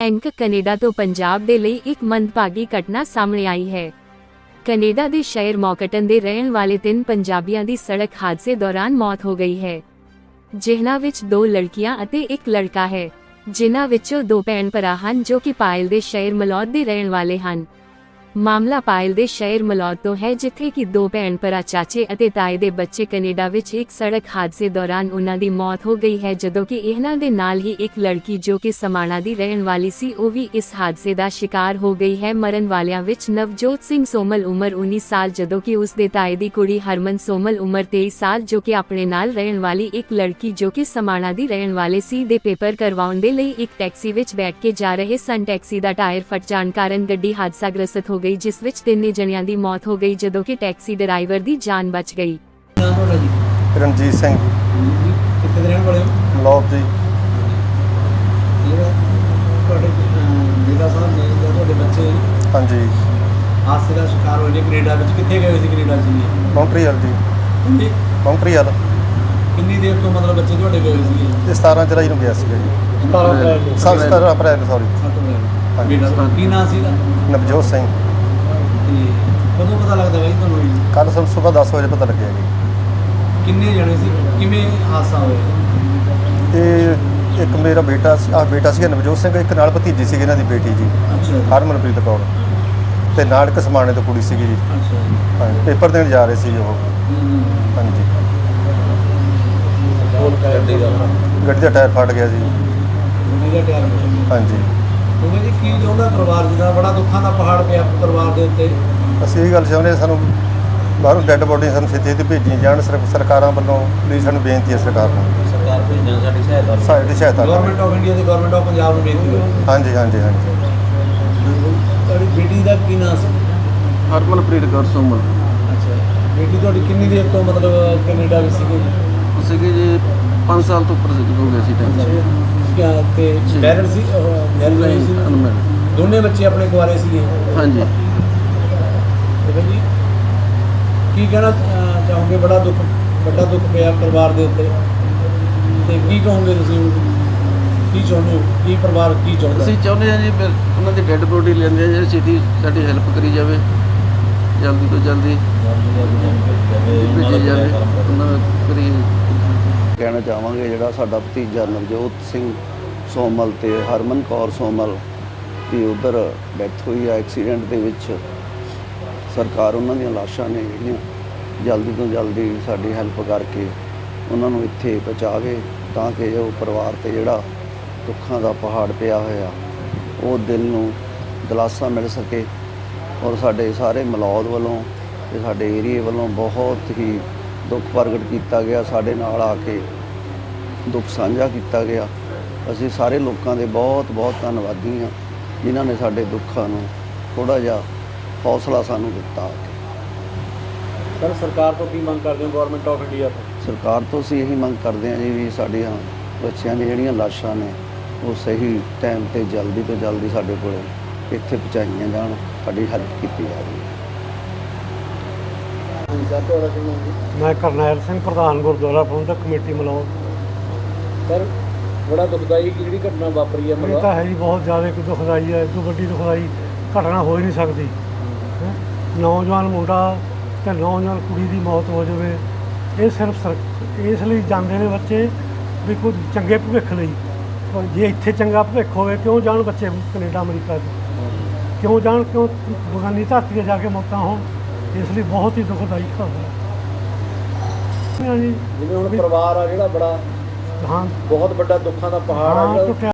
ਐਂਕ Canada ਤੋਂ ਪੰਜਾਬ ਦੇ ਲਈ ਇੱਕ ਮੰਦਭਾਗੀ ਘਟਨਾ ਸਾਹਮਣੇ ਆਈ ਹੈ। ਕੈਨੇਡਾ ਦੇ ਸ਼ਹਿਰ ਮੌਕਟਨ ਦੇ ਰਹਿਣ ਵਾਲੇ ਤਿੰਨ ਪੰਜਾਬੀਆਂ ਦੀ ਸੜਕ ਹਾਦਸੇ ਦੌਰਾਨ ਮੌਤ ਹੋ ਗਈ ਹੈ। ਜਿਨ੍ਹਾਂ ਵਿੱਚ ਦੋ ਲੜਕੀਆਂ ਅਤੇ ਇੱਕ ਲੜਕਾ ਹੈ, ਜਿਨ੍ਹਾਂ ਵਿੱਚੋਂ ਦੋ ਭੈਣ ਭਰਾ ਹਨ ਜੋ ਕਿ ਪਾਇਲ ਦੇ ਸ਼ਹਿਰ ਮਲੌਦ ਦੇ ਰਹਿਣ ਵਾਲੇ ਹਨ। ਮਾਮਲਾ ਪਾਇਲ ਦੇ ਸ਼ਹਿਰ ਮਲੌਦ ਤੋਂ ਹੈ, ਜਿੱਥੇ ਕਿ ਦੋ ਭੈਣ ਭਰਾ, ਚਾਚੇ ਅਤੇ ਤਾਏ ਦੇ ਬੱਚੇ ਕੈਨੇਡਾ ਵਿੱਚ ਇੱਕ ਸੜਕ ਹਾਦਸੇ ਦੌਰਾਨ ਉਹਨਾਂ ਦੀ ਮੌਤ ਹੋ ਗਈ ਹੈ, ਜਦੋਂ ਕਿ ਇਹਨਾਂ ਦੇ ਨਾਲ ਹੀ ਇੱਕ ਲੜਕੀ ਜੋ ਕਿ ਸਮਾਣਾ ਦੀ ਰਹਿਣ ਵਾਲੀ ਸੀ, ਉਹ ਵੀ ਇਸ ਹਾਦਸੇ ਦਾ ਸ਼ਿਕਾਰ ਹੋ ਗਈ ਹੈ। ਮਰਨ ਵਾਲਿਆਂ ਵਿੱਚ ਨਵਜੋਤ ਸਿੰਘ ਸੋਮਲ ਉਮਰ 19 ਸਾਲ, ਜਦੋਂ ਕਿ ਉਸ ਦੇ ਤਾਏ ਦੀ ਕੁੜੀ ਹਰਮਨ ਸੋਮਲ ਉਮਰ 23 ਸਾਲ, ਜੋ ਕਿ ਆਪਣੇ ਨਾਲ ਰਹਿਣ ਵਾਲੀ ਇੱਕ ਲੜਕੀ ਜੋ ਕਿ ਸਮਾਣਾ ਦੀ ਰਹਿਣ ਵਾਲੇ ਸੀ ਦੇ ਪੇਪਰ ਕਰਵਾਉਣ ਦੇ ਲਈ ਇੱਕ ਟੈਕਸੀ ਵਿੱਚ ਬੈਠ ਕੇ ਜਾ ਰਹੇ ਸਨ। ਟੈਕਸੀ ਦਾ ਟਾਇਰ ਫਟ ਜਾਣ ਕਾਰਨ ਗੱਡੀ ਹਾਦਸਾਗ੍ਰਸਤ ਹੋ ਗਈ ਜਿਸ ਵਿੱਚ ਤਿੰਨੇ ਜਣਿਆਂ ਦੀ ਮੌਤ ਹੋ ਗਈ ਜਦੋਂ ਕਿ ਟੈਕਸੀ ਡਰਾਈਵਰ ਦੀ ਜਾਨ ਬਚ ਗਈ। ਨਾਮ ਤੁਹਾਡਾ ਜੀ? ਰਣਜੀਤ ਸਿੰਘ। ਜੀ, ਕਿੱਥੇ ਦੇ ਰਹਿਣ ਵਾਲੇ ਹੋ? ਲੌਬ ਜੀ ਜਿਹੜਾ ਤੁਹਾਡੇ ਮੇਰਾ ਸਾਹਿਬ ਨੇ ਜਾਂ ਤੁਹਾਡੇ ਬੱਚੇ ਹਾਂਜੀ। ਹਾਦਸੇ ਦਾ ਸ਼ਿਕਾਰ ਹੋਏ ਨੇ ਕੈਨੇਡਾ ਵਿੱਚ। ਕਿੱਥੇ ਗਏ ਹੋਏ ਸੀ ਕੈਨੇਡਾ 'ਚ ਜੀ? ਮੌਂਟਰੀਅਲ ਜੀ। ਇਹ ਮੌਂਟਰੀਅਲ। ਕਿੰਨੀ ਦੇਰ ਤੋਂ ਮਤਲਬ ਬੱਚੇ ਤੁਹਾਡੇ ਗਏ ਹੋਏ ਸੀਗੇ? ਇਹ 17 ਜੁਲਾਈ ਨੂੰ ਗਿਆ ਸੀਗਾ ਜੀ। 17 ਅਪ੍ਰੈਲ ਸੌਰੀ ਸੱਤ ਵਜੇ ਹਾਂਜੀ। ਬੇਟਾ ਕੀ ਨਾਂ ਸੀ ਦਾ ਨਵਜੋਤ ਸਿੰਘ। ਤੇ ਕਦੋਂ ਪਤਾ ਲੱਗਦਾ ਬਾਈ ਤੁਹਾਨੂੰ ਜੀ? ਕੱਲ ਸਾਨੂੰ ਸਵੇਰ 10 ਵਜੇ ਪਤਾ ਲੱਗਿਆ ਜੀ। ਕਿੰਨੇ ਜਣੇ ਸੀ? ਕਿਵੇਂ ਹਾਦਸਾ ਹੋਇਆ? ਇਹ ਇੱਕ ਮੇਰਾ ਬੇਟਾ ਸੀ ਆਹ ਬੇਟਾ ਸੀਗਾ ਨਵਜੋਤ ਸਿੰਘ ਇੱਕ ਨਾਲ ਭਤੀਜੀ ਸੀਗੀ ਇਹਨਾਂ ਦੀ ਬੇਟੀ ਜੀ ਅੱਛਾ ਹਰਮਨਪ੍ਰੀਤ ਕੌਰ। ਤੇ ਨਾਲ ਇੱਕ ਸਮਾਣੇ ਤੋਂ ਕੁੜੀ ਸੀਗੀ ਜੀ। ਅੱਛਾ ਹਾਂਜੀ ਪੇਪਰ ਦੇਣ ਜਾ ਰਹੇ ਸੀ ਉਹ। ਹਾਂਜੀ। ਹੋਰ ਗੱਡੀ ਦਾ ਗੱਡੀ ਦਾ ਟਾਇਰ ਫਟ ਗਿਆ ਜੀ। ਗੱਡੀ ਦਾ ਟਾਇਰ ਹਾਂਜੀ। ਉਹਨੇ ਜੀ ਕੀ ਚਾਹੁੰਦਾ ਪਰਿਵਾਰ ਜਿਹਦਾ ਬੜਾ ਦੁੱਖਾਂ ਦਾ ਪਹਾੜ ਪਿਆ ਪਰਿਵਾਰ ਦੇ ਉੱਤੇ। ਅਸੀਂ ਇਹ ਗੱਲ ਚਾਹੁੰਦੇ ਹਾਂ ਸਾਨੂੰ ਬਾਹਰੋਂ ਡੈੱਡ ਬੋਡੀ ਸਾਨੂੰ ਛੇਤੀ ਛੇਤੀ ਭੇਜੀਆਂ ਜਾਣ ਸਰ- ਸਰਕਾਰਾਂ ਵੱਲੋਂ ਪਲੀਜ਼ ਸਾਨੂੰ ਬੇਨਤੀ ਹੈ ਸਰਕਾਰ ਨੂੰ। ਸਰਕਾਰ ਭੇਜਣਾ ਸਾਡੀ ਸਹਾਇਤਾ ਸਾਡੀ ਸਹਾਇਤਾ। ਗਵਰਨਮੈਂਟ ਆਫ ਇੰਡੀਆ ਤੇ ਗਵਰਨਮੈਂਟ ਆਫ ਪੰਜਾਬ ਨੂੰ ਬੇਨਤੀ ਹੈ ਹਾਂਜੀ ਹਾਂਜੀ ਹਾਂਜੀ। ਤੁਹਾਡੀ ਬੇਟੀ ਦਾ ਕੀ ਨਾਮ ਸੀ? ਹਰਮਨਪ੍ਰੀਤ ਕੌਰ ਸੋਮਲ ਅੱਛਾ। ਬੇਟੀ ਤੁਹਾਡੀ ਕਿੰਨੀ ਦੇਰ ਤੋਂ ਮਤਲਬ ਕੈਨੇਡਾ ਵਿੱਚ ਸੀਗੀ? ਸੀਗੇ ਜੀ 5 ਸਾਲ ਤੋਂ ਉੱਪਰ ਸੀ- ਹੋ ਗਏ ਸੀ ਟਾਈਮ ਕਿਆ ਤੇ ਜੀ। ਮੈਰਿਡ ਸੀ ਮੈਰਿਡ ਸੀ। ਅਨਮੈਰਿਡ ਦੋਨੇ ਬੱਚੇ ਆਪਣੇ ਕੁਆਰੇ ਸੀਗੇ। ਹਾਂਜੀ। ਫਿਰ ਜੀ ਕੀ ਕਹਿਣਾ ਅਹ, ਚਾਹੋਗੇ? ਬੜਾ ਦੁੱਖ ਵੱਡਾ ਦੁੱਖ ਪਿਆ ਪਰਿਵਾਰ ਦੇ ਉੱਤੇ। ਤੇ ਕੀ ਕਹੋਗੇ ਤੁਸੀਂ? ਕੀ ਚਾਹੁੰਦੇ ਹੋ? ਕੀ ਪਰਿਵਾਰ ਕੀ ਚਾਹੁੰਦਾ? ਅਸੀਂ ਚਾਹੁੰਦੇ ਹਾਂ ਜੀ ਫਿਰ ਉਹਨਾਂ ਦੀ ਡੈੱਡ ਬੋਡੀ ਲੈਂਦੇ ਆ ਜਿਹੜੀ ਛੇਤੀ ਸਾਡੀ ਹੈਲਪ ਕਰੀ ਜਾਵੇ। ਜਲਦੀ ਤੋਂ ਜਲਦੀ ਭੇਜੀ ਜਾਵੇ। ਉਹਨਾਂ ਦਾ ਕਹਿਣਾ ਚਾਹਾਂਗੇ, ਜਿਹੜਾ ਸਾਡਾ ਭਤੀਜਾ ਨਵਜੋਤ ਸਿੰਘ ਸੋਮਲ ਤੇ ਹਰਮਨ ਕੌਰ ਸੋਮਲ ਦੀ ਉਧਰ ਡੈਥ ਹੋਈ ਆ, ਐਕਸੀਡੈਂਟ ਦੇ ਵਿੱਚ ਸਰਕਾਰ ਉਹਨਾਂ ਦੀਆਂ ਲਾਸ਼ਾਂ ਨੇ ਜਿਹੜੀਆਂ ਜਲਦੀ ਤੋਂ ਜਲਦੀ ਸਾਡੀ ਹੈਲਪ ਕਰਕੇ ਉਹਨਾਂ ਨੂੰ ਇੱਥੇ ਪਹੁੰਚਾਵੇ, ਤਾਂ ਕਿ ਉਹ ਪਰਿਵਾਰ ਤੇ ਜਿਹੜਾ ਦੁੱਖਾਂ ਦਾ ਪਹਾੜ ਪਿਆ ਹੋਇਆ, ਉਹ ਦਿਲ ਨੂੰ ਦਿਲਾਸਾ ਮਿਲ ਸਕੇ। ਔਰ ਸਾਡੇ ਸਾਰੇ ਮਲੌਦ ਵੱਲੋਂ ਤੇ ਸਾਡੇ ਏਰੀਏ ਵੱਲੋਂ ਬਹੁਤ ਹੀ ਦੁੱਖ ਪ੍ਰਗਟ ਕੀਤਾ ਗਿਆ, ਸਾਡੇ ਨਾਲ ਆ ਕੇ ਦੁੱਖ ਸਾਂਝਾ ਕੀਤਾ ਗਿਆ। ਅਸੀਂ ਸਾਰੇ ਲੋਕਾਂ ਦੇ ਬਹੁਤ ਬਹੁਤ ਧੰਨਵਾਦੀ ਹਾਂ ਜਿਨ੍ਹਾਂ ਨੇ ਸਾਡੇ ਦੁੱਖਾਂ ਨੂੰ ਥੋੜਾ ਜਿਹਾ ਹੌਸਲਾ ਸਾਨੂੰ ਦਿੱਤਾ। ਸਰ ਸਰਕਾਰ ਤੋਂ ਕੀ ਮੰਗ ਕਰਦੇ ਹੋ ਗਵਰਨਮੈਂਟ ਆਫ ਇੰਡੀਆ ਤੋਂ? ਸਰਕਾਰ ਤੋਂ ਅਸੀਂ ਇਹੀ ਮੰਗ ਕਰਦੇ ਹਾਂ ਜੀ ਵੀ ਸਾਡੀਆਂ ਬੱਚਿਆਂ ਦੀਆਂ ਜਿਹੜੀਆਂ ਲਾਸ਼ਾਂ ਨੇ ਉਹ ਸਹੀ ਟਾਈਮ ਤੇ ਜਲਦੀ ਤੋਂ ਜਲਦੀ ਸਾਡੇ ਕੋਲੇ ਇੱਥੇ ਪਹੁੰਚਾਈਆਂ ਜਾਣ ਸਾਡੀ ਹੈਲਪ ਕੀਤੀ ਜਾਵੇ। ਮੈਂ ਕਰਨੈਲ ਸਿੰਘ ਪ੍ਰਧਾਨ ਗੁਰਦੁਆਰਾ ਪ੍ਰਬੰਧਕ ਕਮੇਟੀ ਮਲੌਦ ਸਰ ਬੜਾ ਦੁਖਦਾਈ ਕਿ ਜਿਹੜੀ ਘਟਨਾ ਵਾਪਰੀ ਹੈ ਇਹ ਮਤਲਬ। ਤਾਂ ਹੈ ਜੀ ਬਹੁਤ ਜ਼ਿਆਦਾ ਕੋਈ ਦੁਖਦਾਈ ਹੈ ਇਦੋਂ ਵੱਡੀ ਦੁਖਦਾਈ ਘਟਨਾ ਹੋ ਹੀ ਨਹੀਂ ਸਕਦੀ। ਹੈਂ। ਨੌਜਵਾਨ ਮੁੰਡਾ ਤੇ ਨੌਜਵਾਨ ਕੁੜੀ ਦੀ ਮੌਤ ਹੋ ਜਾਵੇ ਇਹ ਸਿਰਫ ਸਰ- ਇਸ ਲਈ ਜਾਂਦੇ ਨੇ ਬੱਚੇ ਵੀ ਕੋਈ ਚੰਗੇ ਭਵਿੱਖ ਲਈ। ਪਰ ਜੇ ਇੱਥੇ ਚੰਗਾ ਭਵਿੱਖ ਹੋਵੇ ਕਿਉਂ ਜਾਣ ਬੱਚੇ ਕੈਨੇਡਾ ਅਮਰੀਕਾ 'ਚ ਕਿਉਂ ਜਾਣ ਕਿਉਂ ਬਗਾਨੀ ਧਰਤੀ 'ਤੇ ਜਾ ਕੇ ਮੌਤਾਂ ਹੋਣ? ਇਸ ਲਈ ਬਹੁਤ ਹੀ ਦੁਖਦਾਈ ਖਬਰ ਹੈ। ਜਿਵੇਂ ਹੁਣ ਪਰਿਵਾਰ ਆ ਜਿਹੜਾ ਬੜਾ ਹਾਂ। ਬਹੁਤ ਵੱਡਾ ਦੁੱਖਾਂ ਦਾ ਪਹਾੜ ਆ। ਹਾਂ ਜਿਹੜਾ ਟੁੱਟਿਆ